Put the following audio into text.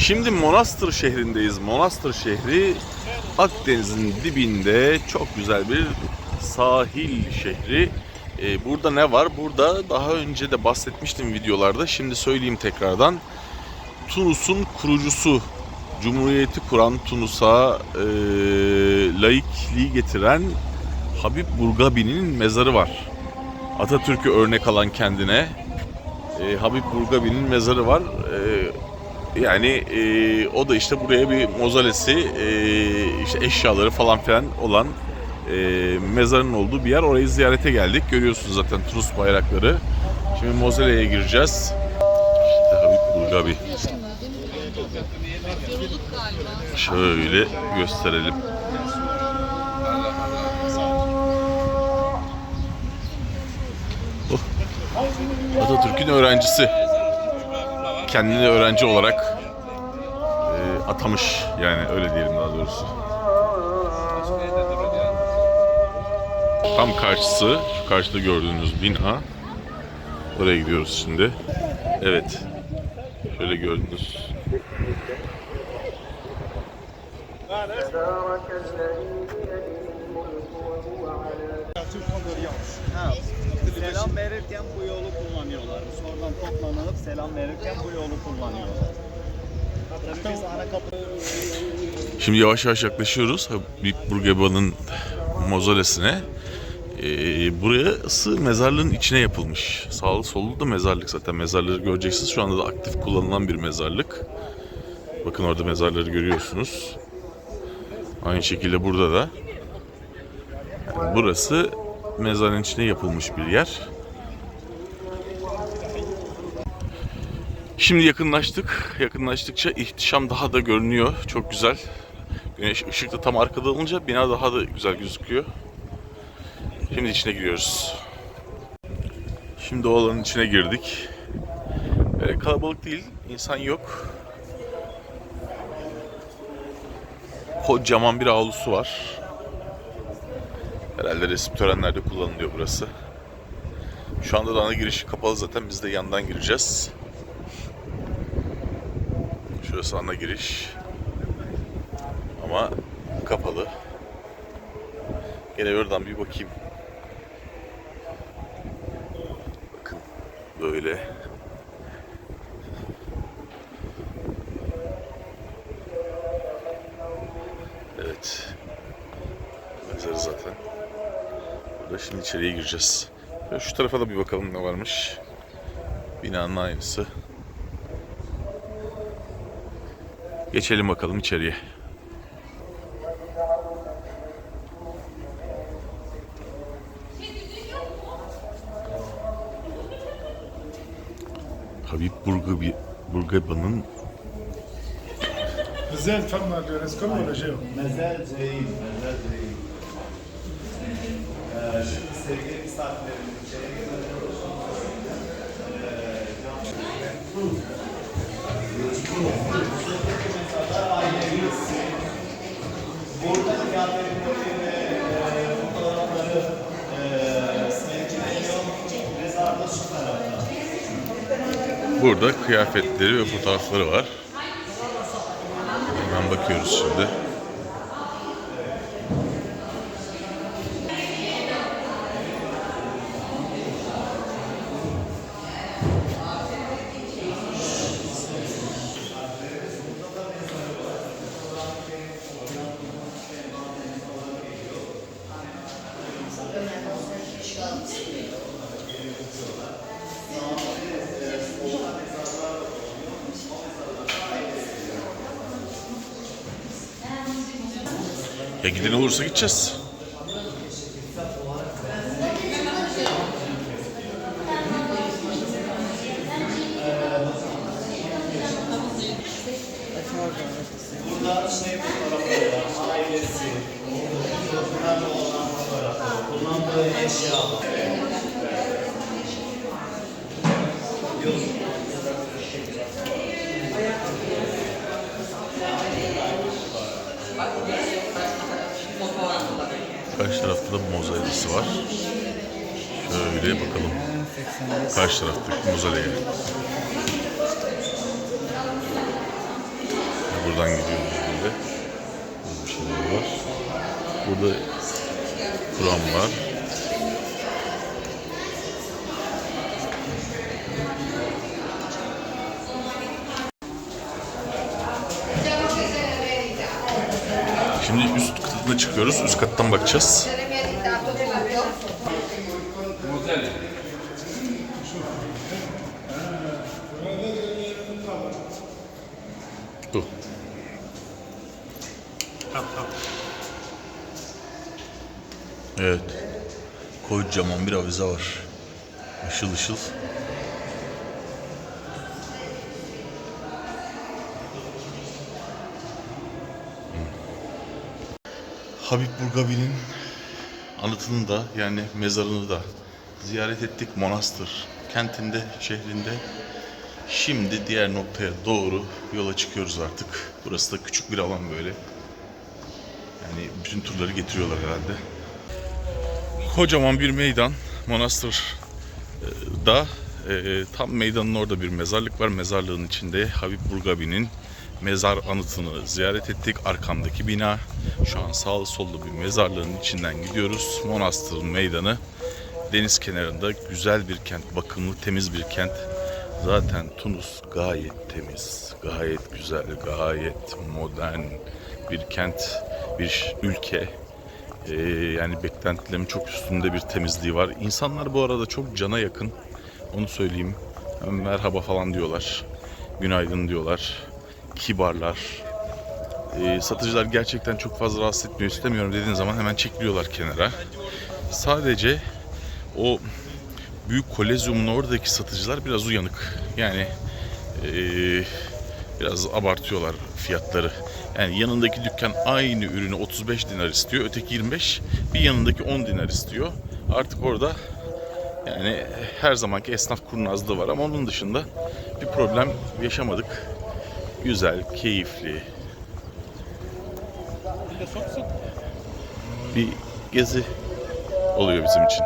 Şimdi Monastır şehrindeyiz. Monastır şehri Akdeniz'in dibinde çok güzel bir sahil şehri. Ee, burada ne var? Burada daha önce de bahsetmiştim videolarda. Şimdi söyleyeyim tekrardan. Tunus'un kurucusu, Cumhuriyeti kuran Tunus'a e, laikliği getiren Habib Burgabi'nin mezarı var. Atatürk'ü örnek alan kendine e, Habib Burgabi'nin mezarı var. E, yani e, o da işte buraya bir mozalesi, e, işte eşyaları falan filan olan e, mezarın olduğu bir yer. Orayı ziyarete geldik. Görüyorsunuz zaten Tunus bayrakları. Şimdi mozoleye gireceğiz. İşte Habib Burgabi. Şöyle gösterelim. Oh. Atatürk'ün öğrencisi. Kendini öğrenci olarak e, atamış yani öyle diyelim daha doğrusu. Tam karşısı, şu karşıda gördüğünüz bina. Oraya gidiyoruz şimdi. Evet. Şöyle gördünüz. Selam verirken bu yolu kullanıyorlar. Oradan toplanıp selam verirken bu yolu kullanıyorlar. Tabii biz ana kapı Şimdi yavaş yavaş yaklaşıyoruz Habib Burgaba'nın mozolesine. Ee, burası mezarlığın içine yapılmış. Sağlı sollu da mezarlık zaten. Mezarları göreceksiniz. Şu anda da aktif kullanılan bir mezarlık. Bakın orada mezarları görüyorsunuz. Aynı şekilde burada da. Yani burası mezarın içine yapılmış bir yer. Şimdi yakınlaştık. Yakınlaştıkça ihtişam daha da görünüyor. Çok güzel. Güneş ışık tam arkada olunca bina daha da güzel gözüküyor. Şimdi içine giriyoruz. Şimdi o alanın içine girdik. Böyle kalabalık değil, insan yok. Kocaman bir avlusu var. Herhalde resim törenlerde kullanılıyor burası. Şu anda da ana girişi kapalı zaten. Biz de yandan gireceğiz. Şurası ana giriş. Ama kapalı. Gene oradan bir bakayım. Bakın böyle. Evet. Mezarı zaten. Burada şimdi içeriye gireceğiz. Şöyle şu tarafa da bir bakalım ne varmış. Binanın aynısı. Geçelim bakalım içeriye. Habib Burgabi, Burgaba'nın مازال فما الريسكوم ولا جاو؟ Mezel Ceyil, Mezel Ceyil. Sevgili misafirlerimiz. Burada kıyafetleri ve fotoğrafları burada kıyafetleri ve fotoğrafları var. Hemen bakıyoruz şimdi. Ya giden olursa gideceğiz. Burada şey fotoğrafları var, ailesi, çocuklarla olan fotoğraflar, kullandığı eşyalar. Tarafta da mozaikisi var. Şöyle bakalım. Karşı taraftaki mozaiğe. buradan gidiyoruz böyle. Böyle bir şeyler var. Burada Kur'an var. Çıkıyoruz. Üst kattan bakacağız. Dur. Evet. Kocaman bir avize var. Işıl ışıl. Habib Burgabi'nin anıtını da yani mezarını da ziyaret ettik Monastır kentinde, şehrinde. Şimdi diğer noktaya doğru yola çıkıyoruz artık. Burası da küçük bir alan böyle. Yani bütün turları getiriyorlar herhalde. Kocaman bir meydan. Monastır e, da e, tam meydanın orada bir mezarlık var. Mezarlığın içinde Habib Burgabi'nin mezar anıtını ziyaret ettik. Arkamdaki bina. Şu an sağlı sollu bir mezarlığın içinden gidiyoruz. Monastır'ın meydanı. Deniz kenarında güzel bir kent, bakımlı, temiz bir kent. Zaten Tunus gayet temiz, gayet güzel, gayet modern bir kent, bir ülke. Ee, yani beklentilerimin çok üstünde bir temizliği var. İnsanlar bu arada çok cana yakın. Onu söyleyeyim. Merhaba falan diyorlar. Günaydın diyorlar. Kibarlar. Ee, satıcılar gerçekten çok fazla rahatsız etmiyor istemiyorum dediğin zaman hemen çekiliyorlar kenara. Sadece o büyük kolezyumun oradaki satıcılar biraz uyanık. Yani eee, biraz abartıyorlar fiyatları. Yani yanındaki dükkan aynı ürünü 35 dinar istiyor. Öteki 25. Bir yanındaki 10 dinar istiyor. Artık orada yani her zamanki esnaf kurnazlığı var ama onun dışında bir problem yaşamadık. Güzel, keyifli. Bir gezi oluyor bizim için.